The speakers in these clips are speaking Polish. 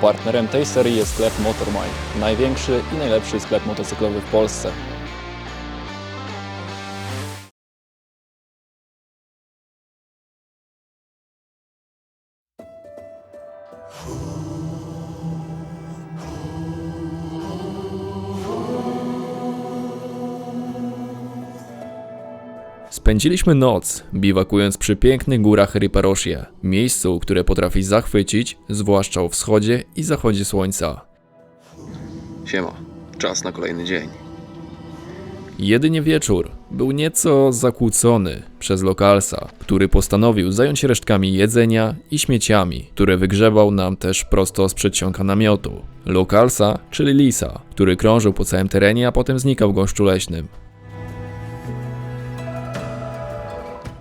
Partnerem tej serii jest sklep Motormind, największy i najlepszy sklep motocyklowy w Polsce. Spędziliśmy noc, biwakując przy pięknych górach Riparosie, miejscu, które potrafi zachwycić, zwłaszcza o wschodzie i zachodzie słońca. Siema, czas na kolejny dzień. Jedynie wieczór był nieco zakłócony przez lokalsa, który postanowił zająć się resztkami jedzenia i śmieciami, które wygrzebał nam też prosto z przedsionka namiotu. Lokalsa, czyli lisa, który krążył po całym terenie, a potem znikał w gąszczu leśnym.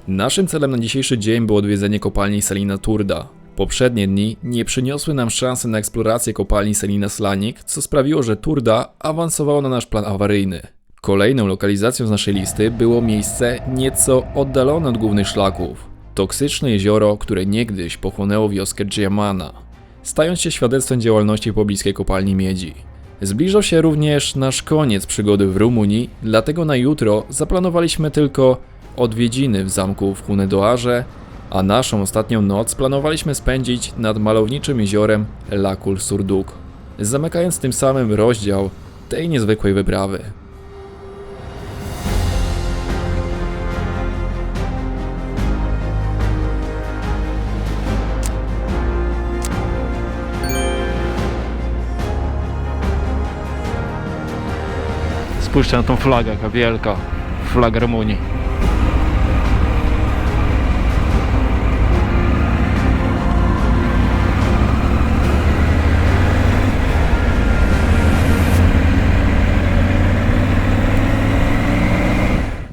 Naszym celem na dzisiejszy dzień było odwiedzenie kopalni Salina Turda. Poprzednie dni nie przyniosły nam szansy na eksplorację kopalni Salina Slanik, co sprawiło, że Turda awansowało na nasz plan awaryjny. Kolejną lokalizacją z naszej listy było miejsce nieco oddalone od głównych szlaków. Toksyczne jezioro, które niegdyś pochłonęło wioskę Giamana, stając się świadectwem działalności pobliskiej kopalni miedzi. Zbliżał się również nasz koniec przygody w Rumunii, dlatego na jutro zaplanowaliśmy tylko odwiedziny w zamku w Hunedoarze, a naszą ostatnią noc planowaliśmy spędzić nad malowniczym jeziorem Lakul Surduk, zamykając tym samym rozdział tej niezwykłej wyprawy. Spójrzcie na tą flagę, jaka wielka. Flaga Rumunii.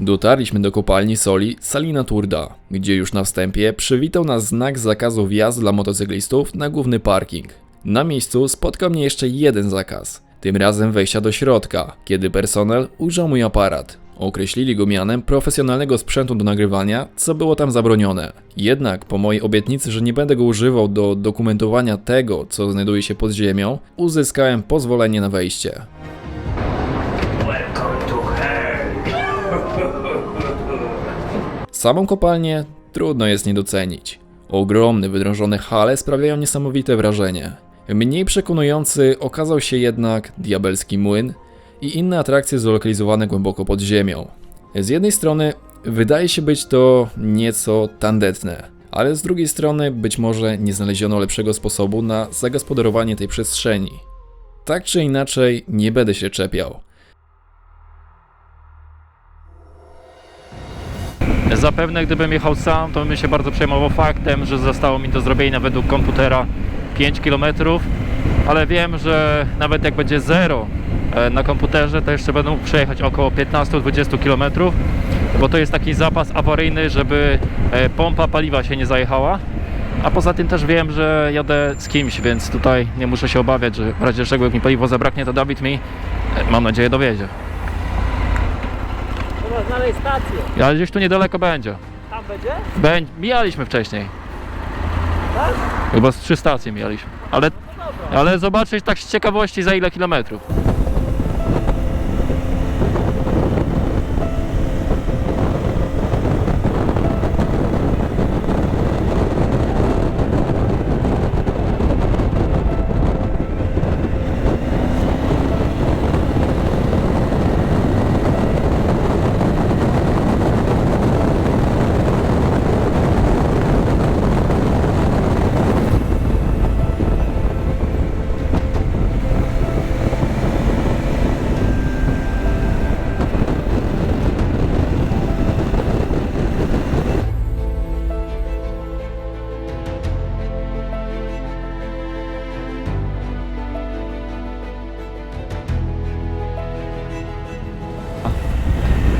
Dotarliśmy do kopalni soli Salina Turda, gdzie już na wstępie przywitał nas znak zakazu wjazdu dla motocyklistów na główny parking. Na miejscu spotkał mnie jeszcze jeden zakaz, tym razem wejścia do środka, kiedy personel ujrzał mój aparat. Określili go mianem profesjonalnego sprzętu do nagrywania, co było tam zabronione. Jednak po mojej obietnicy, że nie będę go używał do dokumentowania tego, co znajduje się pod ziemią, uzyskałem pozwolenie na wejście. Samą kopalnię trudno jest nie docenić. Ogromne, wydrążone hale sprawiają niesamowite wrażenie. Mniej przekonujący okazał się jednak diabelski młyn i inne atrakcje zlokalizowane głęboko pod ziemią. Z jednej strony wydaje się być to nieco tandetne, ale z drugiej strony być może nie znaleziono lepszego sposobu na zagospodarowanie tej przestrzeni. Tak czy inaczej, nie będę się czepiał. Zapewne gdybym jechał sam, to bym się bardzo przejmował faktem, że zostało mi do zrobienia według komputera 5 km, ale wiem, że nawet jak będzie 0 na komputerze, to jeszcze będę mógł przejechać około 15-20 km, bo to jest taki zapas awaryjny, żeby e, pompa paliwa się nie zajechała. A poza tym też wiem, że jadę z kimś, więc tutaj nie muszę się obawiać, że w razie czego jak mi paliwo zabraknie, to Dawid mi, e, mam nadzieję, dowiezie. Znaleźć stację. Ale gdzieś tu niedaleko będzie. Tam będzie? Beń, mijaliśmy wcześniej. Tak? Chyba z trzy stacje mijaliśmy. Ale, ale zobaczyć tak z ciekawości za ile kilometrów.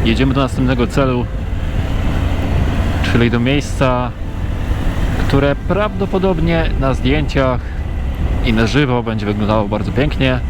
Jedziemy do następnego celu, czyli do miejsca, które prawdopodobnie na zdjęciach i na żywo będzie wyglądało bardzo pięknie.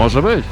Może być.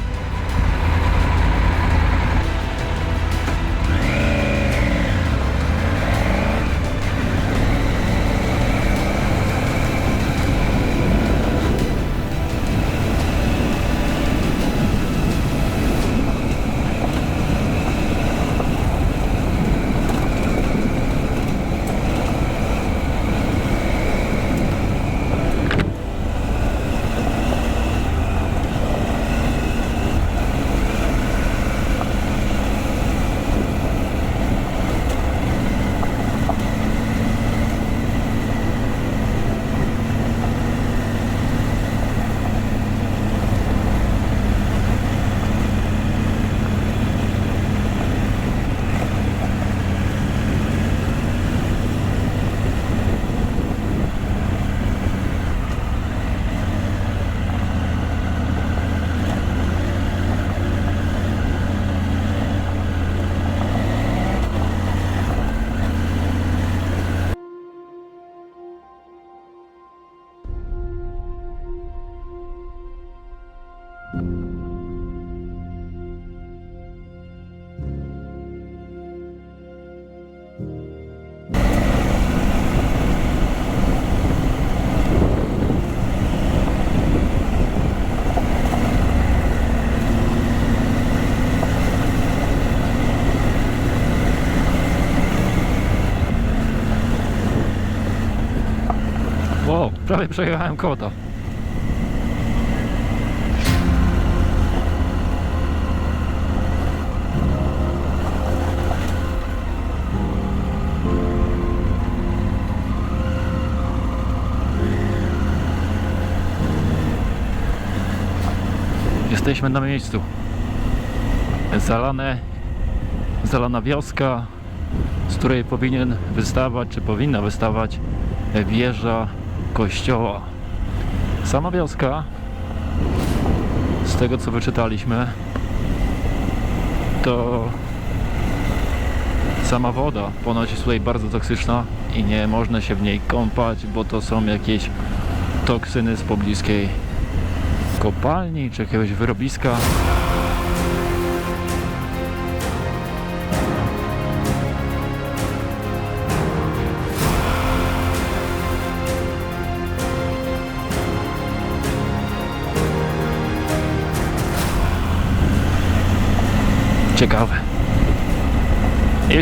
Prawie przejechałem kota. Jesteśmy na miejscu. Zalane, zalana wioska, z której powinien wystawać, czy powinna wystawać wieża kościoła. Sama wioska, z tego co wyczytaliśmy, to sama woda ponoć jest tutaj bardzo toksyczna i nie można się w niej kąpać, bo to są jakieś toksyny z pobliskiej kopalni czy jakiegoś wyrobiska.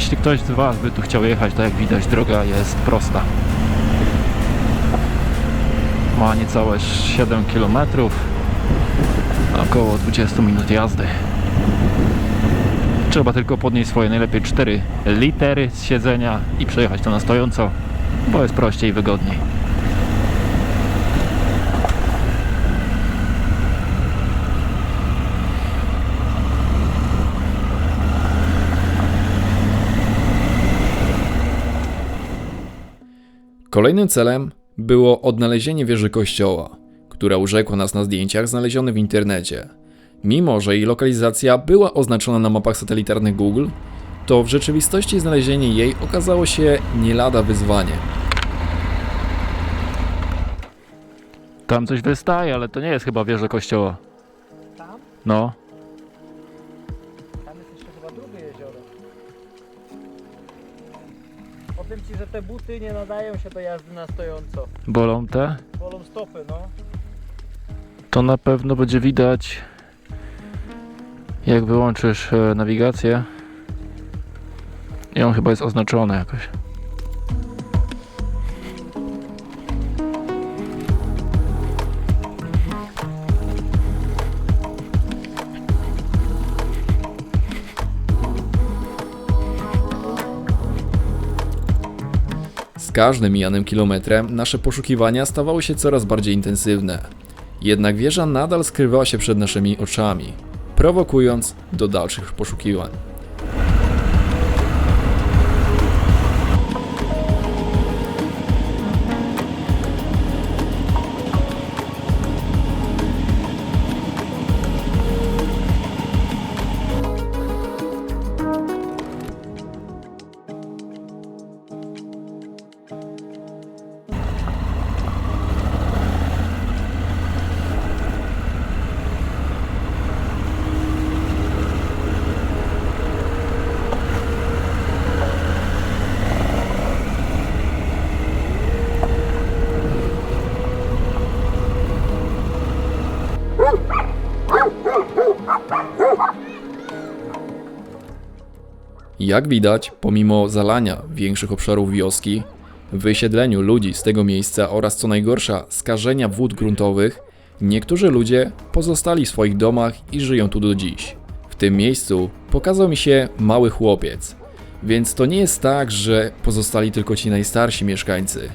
Jeśli ktoś z Was by tu chciał jechać, to jak widać droga jest prosta. Ma niecałe 7 km, około 20 minut jazdy. Trzeba tylko podnieść swoje najlepiej 4 litery z siedzenia i przejechać to na stojąco, bo jest prościej i wygodniej. Kolejnym celem było odnalezienie wieży kościoła, która urzekła nas na zdjęciach znalezionych w internecie. Mimo, że jej lokalizacja była oznaczona na mapach satelitarnych Google, to w rzeczywistości znalezienie jej okazało się nie lada wyzwanie. Tam coś wystaje, ale to nie jest chyba wieża kościoła. Tam? No, Tam jest jeszcze chyba drugie jezioro. Powiem ci, że te buty nie nadają się do jazdy na stojąco. bolą te. Bolą stopy, no. To na pewno będzie widać, jak wyłączysz e, nawigację. I on chyba jest oznaczony jakoś. Każdym mijanym kilometrem nasze poszukiwania stawały się coraz bardziej intensywne. Jednak wieża nadal skrywała się przed naszymi oczami, prowokując do dalszych poszukiwań. Jak widać, pomimo zalania większych obszarów wioski, wysiedleniu ludzi z tego miejsca oraz co najgorsza skażenia wód gruntowych, niektórzy ludzie pozostali w swoich domach i żyją tu do dziś. W tym miejscu pokazał mi się mały chłopiec, więc to nie jest tak, że pozostali tylko ci najstarsi mieszkańcy,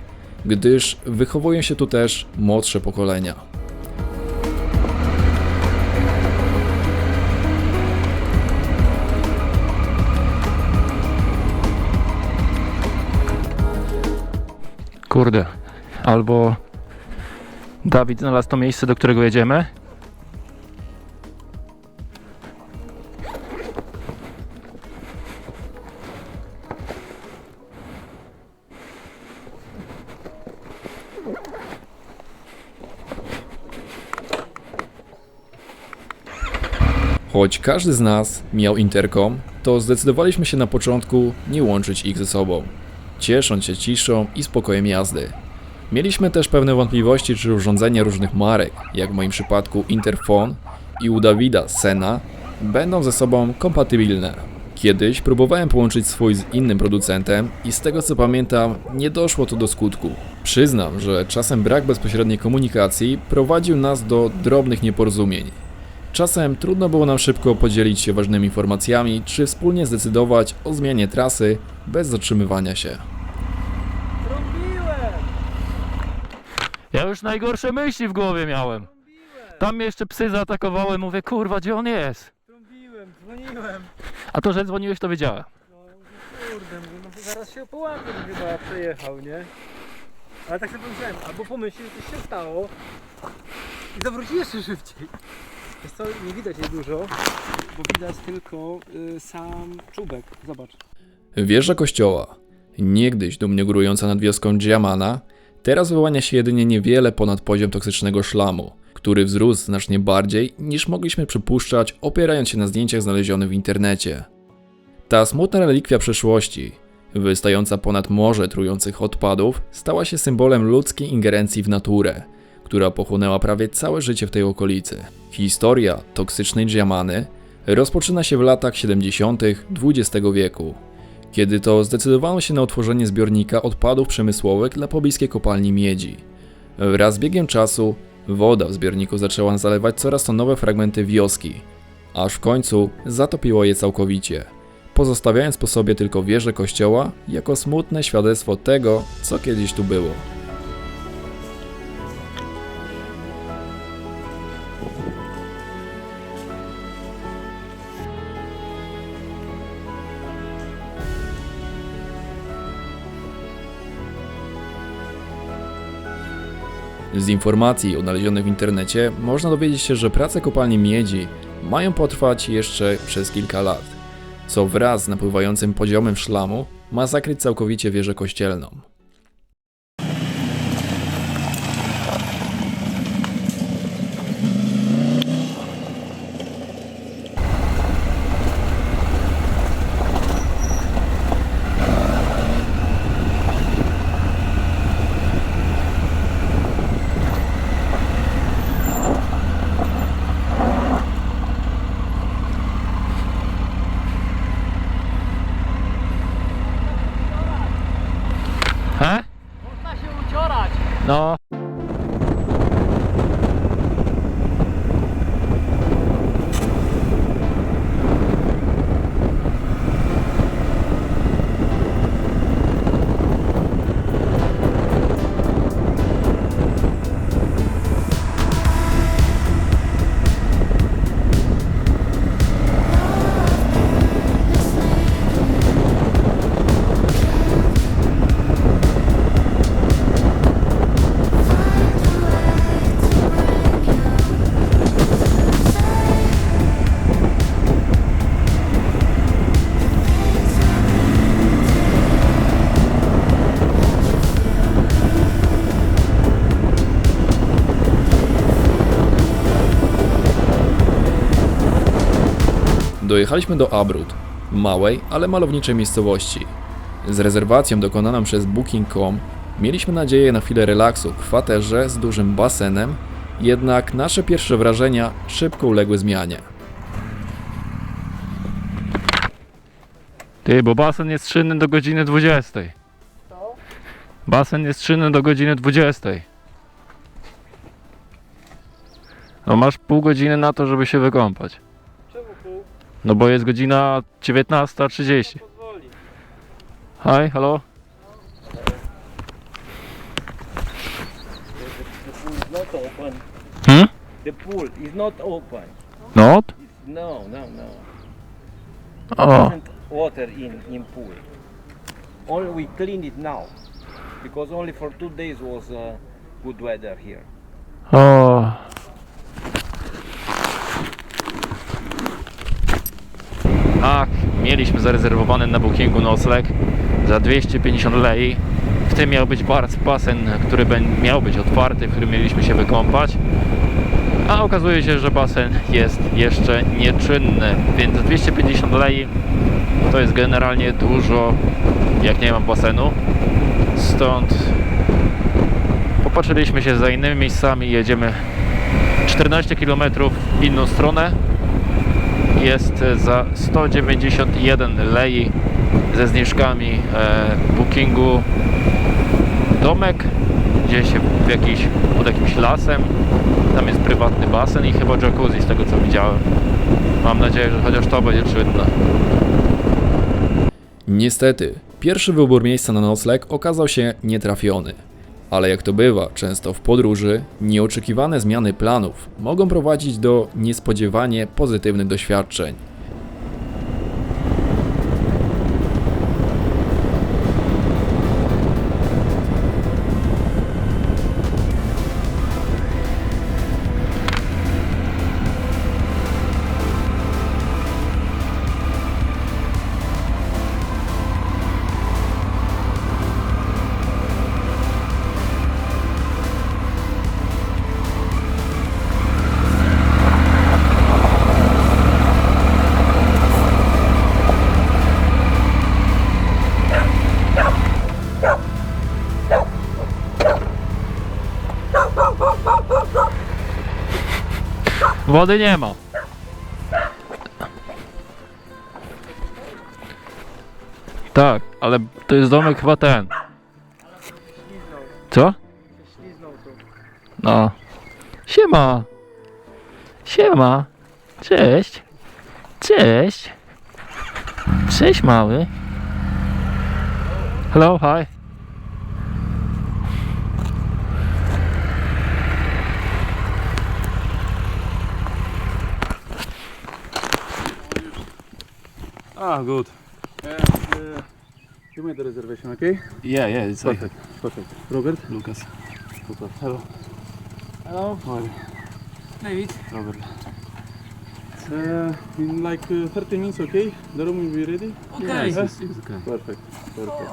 gdyż wychowują się tu też młodsze pokolenia. Kurde. Albo Dawid znalazł to miejsce, do którego jedziemy. Choć każdy z nas miał interkom, to zdecydowaliśmy się na początku nie łączyć ich ze sobą, ciesząc się ciszą i spokojem jazdy. Mieliśmy też pewne wątpliwości, czy urządzenia różnych marek, jak w moim przypadku Interfon i u Dawida Sena, będą ze sobą kompatybilne. Kiedyś próbowałem połączyć swój z innym producentem i z tego co pamiętam, nie doszło to do skutku. Przyznam, że czasem brak bezpośredniej komunikacji prowadził nas do drobnych nieporozumień. Czasem trudno było nam szybko podzielić się ważnymi informacjami, czy wspólnie zdecydować o zmianie trasy bez zatrzymywania się. Trąbiłem! Ja już najgorsze myśli w głowie miałem. Tam mnie jeszcze psy zaatakowały, mówię, kurwa, gdzie on jest? Trąbiłem, dzwoniłem. A to, że dzwoniłeś, to wiedziałem. No kurde, mówię, no zaraz się połapie, chyba przejechał, nie? Ale tak sobie pomyślałem, albo pomyśleć, że coś się stało i zawróci jeszcze szybciej. Jest co, nie widać jej dużo, bo widać tylko y, sam czubek. Zobacz. Wieża kościoła, niegdyś dumnie górująca nad wioską Giamana, teraz wyłania się jedynie niewiele ponad poziom toksycznego szlamu, który wzrósł znacznie bardziej niż mogliśmy przypuszczać, opierając się na zdjęciach znalezionych w internecie. Ta smutna relikwia przeszłości, wystająca ponad morze trujących odpadów, stała się symbolem ludzkiej ingerencji w naturę, która pochłonęła prawie całe życie w tej okolicy. Historia toksycznej Giamany rozpoczyna się w latach 70. XX wieku, kiedy to zdecydowano się na otworzenie zbiornika odpadów przemysłowych dla pobliskiej kopalni miedzi. Wraz z biegiem czasu woda w zbiorniku zaczęła zalewać coraz to nowe fragmenty wioski, aż w końcu zatopiło je całkowicie, pozostawiając po sobie tylko wieżę kościoła jako smutne świadectwo tego, co kiedyś tu było. Z informacji odnalezionych w internecie można dowiedzieć się, że prace kopalni miedzi mają potrwać jeszcze przez kilka lat, co wraz z napływającym poziomem szlamu ma zakryć całkowicie wieżę kościelną. Dojechaliśmy do Abrud, małej, ale malowniczej miejscowości. Z rezerwacją dokonaną przez Booking.com mieliśmy nadzieję na chwilę relaksu w kwaterze z dużym basenem, jednak nasze pierwsze wrażenia szybko uległy zmianie. Ty, bo basen jest czynny do godziny 20. Co? Basen jest czynny do godziny 20. No masz pół godziny na to, żeby się wykąpać. No bo jest godzina 19.30. Pozwoli. Hi, open. Hmm? The pool is not open. Not? No, no, no. O, Isn't water in in pool. Only we clean it now because only for two days was uh, good weather here. o. Mieliśmy zarezerwowany na bookingu nocleg za 250 lei. W tym miał być bar, basen, który miał być otwarty, w którym mieliśmy się wykąpać. A okazuje się, że basen jest jeszcze nieczynny, więc 250 lei to jest generalnie dużo, jak nie mam basenu. Stąd popatrzyliśmy się za innymi miejscami, jedziemy 14 km w inną stronę. Jest za 191 lei ze zniżkami e, bookingu domek gdzieś w jakiś, pod jakimś lasem. Tam jest prywatny basen i chyba jacuzzi z tego co widziałem. Mam nadzieję, że chociaż to będzie czynne. Niestety, pierwszy wybór miejsca na nocleg okazał się nietrafiony. Ale jak to bywa często w podróży, nieoczekiwane zmiany planów mogą prowadzić do niespodziewanie pozytywnych doświadczeń. Wody nie ma. Tak, ale to jest domek chyba ten. Co? No. Siema. Siema. Cześć. Cześć. Cześć mały. Hello, hi. Ah, good. And uh, you made the reservation, okay? Yeah, yeah, it's Perfect. Perfect. Robert? Lucas. Super. Hello. Hello. You? David. Robert. Uh, in like uh, 30 minutes, okay? The room will be ready? Okay. Yes, okay. Perfect. Perfect.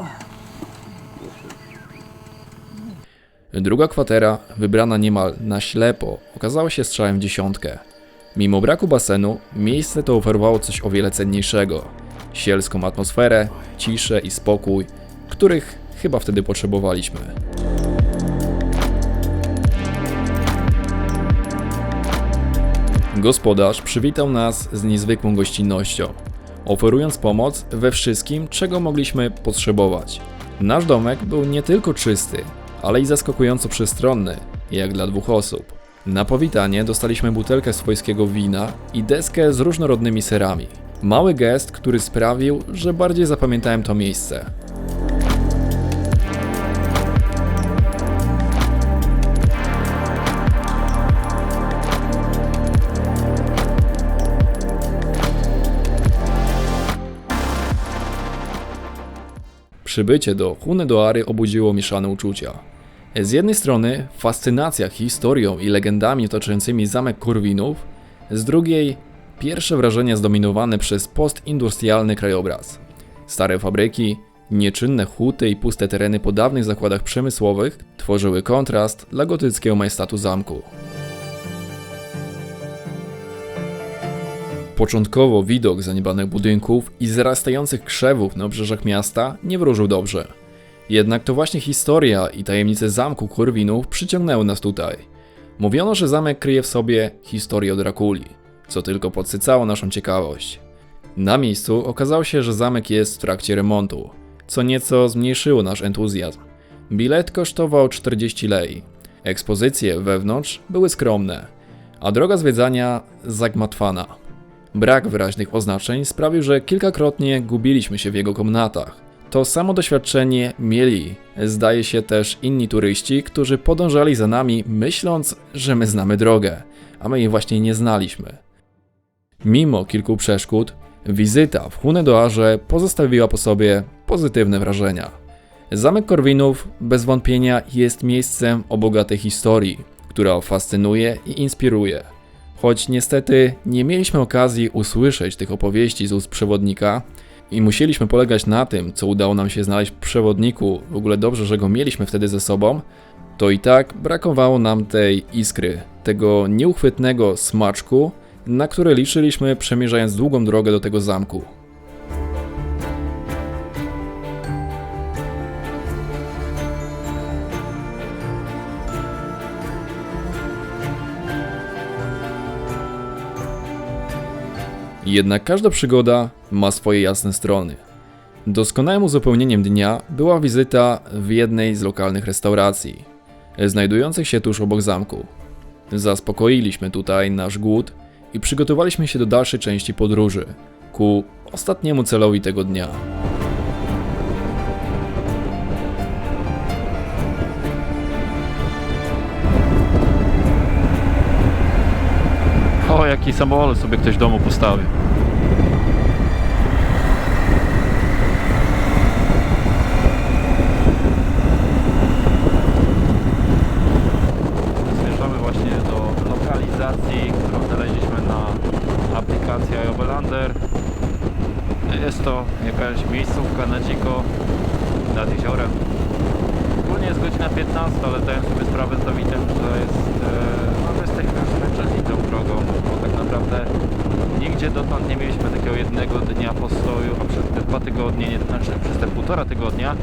Druga kwatera, wybrana niemal na ślepo, okazała się strzałem w dziesiątkę. Mimo braku basenu, miejsce to oferowało coś o wiele cenniejszego. Sielską atmosferę, ciszę i spokój, których chyba wtedy potrzebowaliśmy. Gospodarz przywitał nas z niezwykłą gościnnością, oferując pomoc we wszystkim, czego mogliśmy potrzebować. Nasz domek był nie tylko czysty, ale i zaskakująco przestronny, jak dla dwóch osób. Na powitanie dostaliśmy butelkę swojskiego wina i deskę z różnorodnymi serami. Mały gest, który sprawił, że bardziej zapamiętałem to miejsce. Przybycie do Hunedoary obudziło mieszane uczucia. Z jednej strony fascynacja historią i legendami otaczającymi zamek Korwinów, z drugiej pierwsze wrażenia zdominowane przez postindustrialny krajobraz. Stare fabryki, nieczynne huty i puste tereny po dawnych zakładach przemysłowych tworzyły kontrast dla gotyckiego majestatu zamku. Początkowo widok zaniedbanych budynków i zarastających krzewów na obrzeżach miasta nie wróżył dobrze. Jednak to właśnie historia i tajemnice zamku Korwinów przyciągnęły nas tutaj. Mówiono, że zamek kryje w sobie historię Drakuli, co tylko podsycało naszą ciekawość. Na miejscu okazało się, że zamek jest w trakcie remontu, co nieco zmniejszyło nasz entuzjazm. Bilet kosztował 40 lei. Ekspozycje wewnątrz były skromne, a droga zwiedzania zagmatwana. Brak wyraźnych oznaczeń sprawił, że kilkakrotnie gubiliśmy się w jego komnatach. To samo doświadczenie mieli, zdaje się, też inni turyści, którzy podążali za nami, myśląc, że my znamy drogę, a my jej właśnie nie znaliśmy. Mimo kilku przeszkód, wizyta w Hunedoarze pozostawiła po sobie pozytywne wrażenia. Zamek Korwinów bez wątpienia jest miejscem o bogatej historii, która fascynuje i inspiruje. Choć niestety nie mieliśmy okazji usłyszeć tych opowieści z ust przewodnika i musieliśmy polegać na tym, co udało nam się znaleźć w przewodniku, w ogóle dobrze, że go mieliśmy wtedy ze sobą, to i tak brakowało nam tej iskry, tego nieuchwytnego smaczku, na które liczyliśmy przemierzając długą drogę do tego zamku. Jednak każda przygoda ma swoje jasne strony. Doskonałym uzupełnieniem dnia była wizyta w jednej z lokalnych restauracji, znajdujących się tuż obok zamku. Zaspokoiliśmy tutaj nasz głód i przygotowaliśmy się do dalszej części podróży, ku ostatniemu celowi tego dnia. O, jaki samolot sobie ktoś w domu postawił. Zmierzamy właśnie do lokalizacji, którą znaleźliśmy na Jest to jakaś miejscówka na dziko nad jeziorem. Ogólnie jest godzina 15, ale zdałem sobie sprawę z Dawidem, że jest, e, no, że jesteśmy zmęczeni tą drogą, bo tak naprawdę nigdzie dotąd nie mieliśmy takiego jednego dnia postoju, a przez te dwa tygodnie, nie, znaczy przez te półtora tygodnia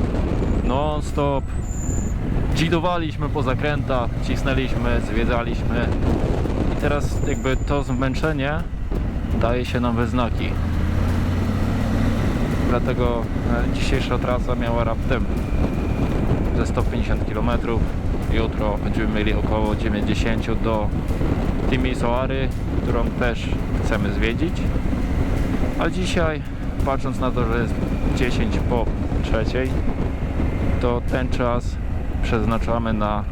non stop dzidowaliśmy po zakrętach, cisnęliśmy, zwiedzaliśmy i teraz jakby to zmęczenie daje się nam we znaki. Dlatego e, dzisiejsza trasa miała raptem ze 150 km. Jutro będziemy mieli około 90 do Timisoary, którą też chcemy zwiedzić. A dzisiaj, patrząc na to, że jest 10 po trzeciej, to ten czas przeznaczamy na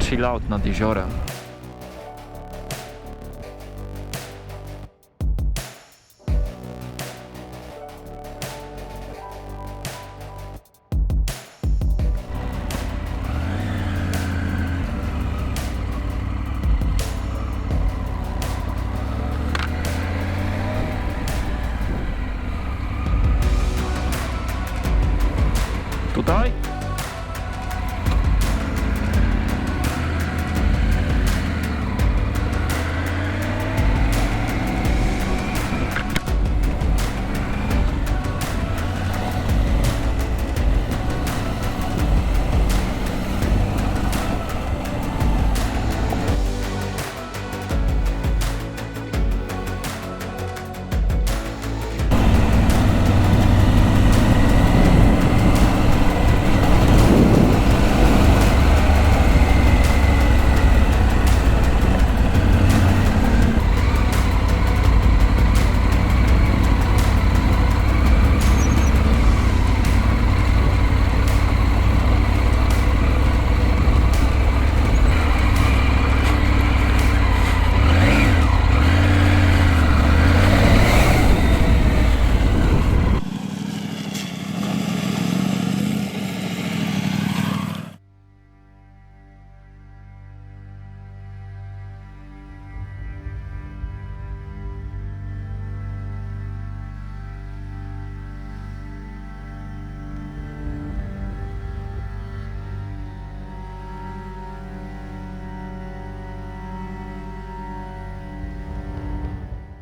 chill out nad jeziorem.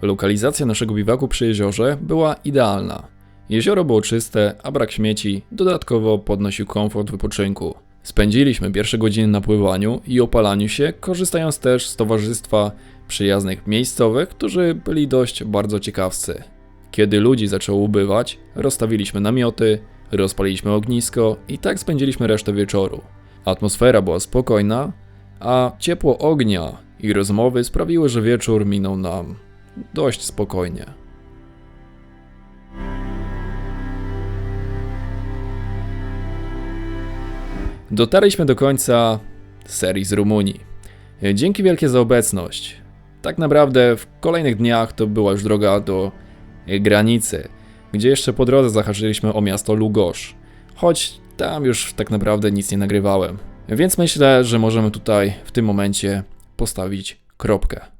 Lokalizacja naszego biwaku przy jeziorze była idealna. Jezioro było czyste, a brak śmieci dodatkowo podnosił komfort wypoczynku. Spędziliśmy pierwsze godziny na pływaniu i opalaniu się, korzystając też z towarzystwa przyjaznych miejscowych, którzy byli dość bardzo ciekawscy. Kiedy ludzi zaczęło ubywać, rozstawiliśmy namioty, rozpaliliśmy ognisko i tak spędziliśmy resztę wieczoru. Atmosfera była spokojna, a ciepło ognia i rozmowy sprawiły, że wieczór minął nam dość spokojnie. Dotarliśmy do końca serii z Rumunii. Dzięki wielkie za obecność. Tak naprawdę w kolejnych dniach to była już droga do granicy, gdzie jeszcze po drodze zahaczyliśmy o miasto Lugosz, choć tam już tak naprawdę nic nie nagrywałem. Więc myślę, że możemy tutaj w tym momencie postawić kropkę.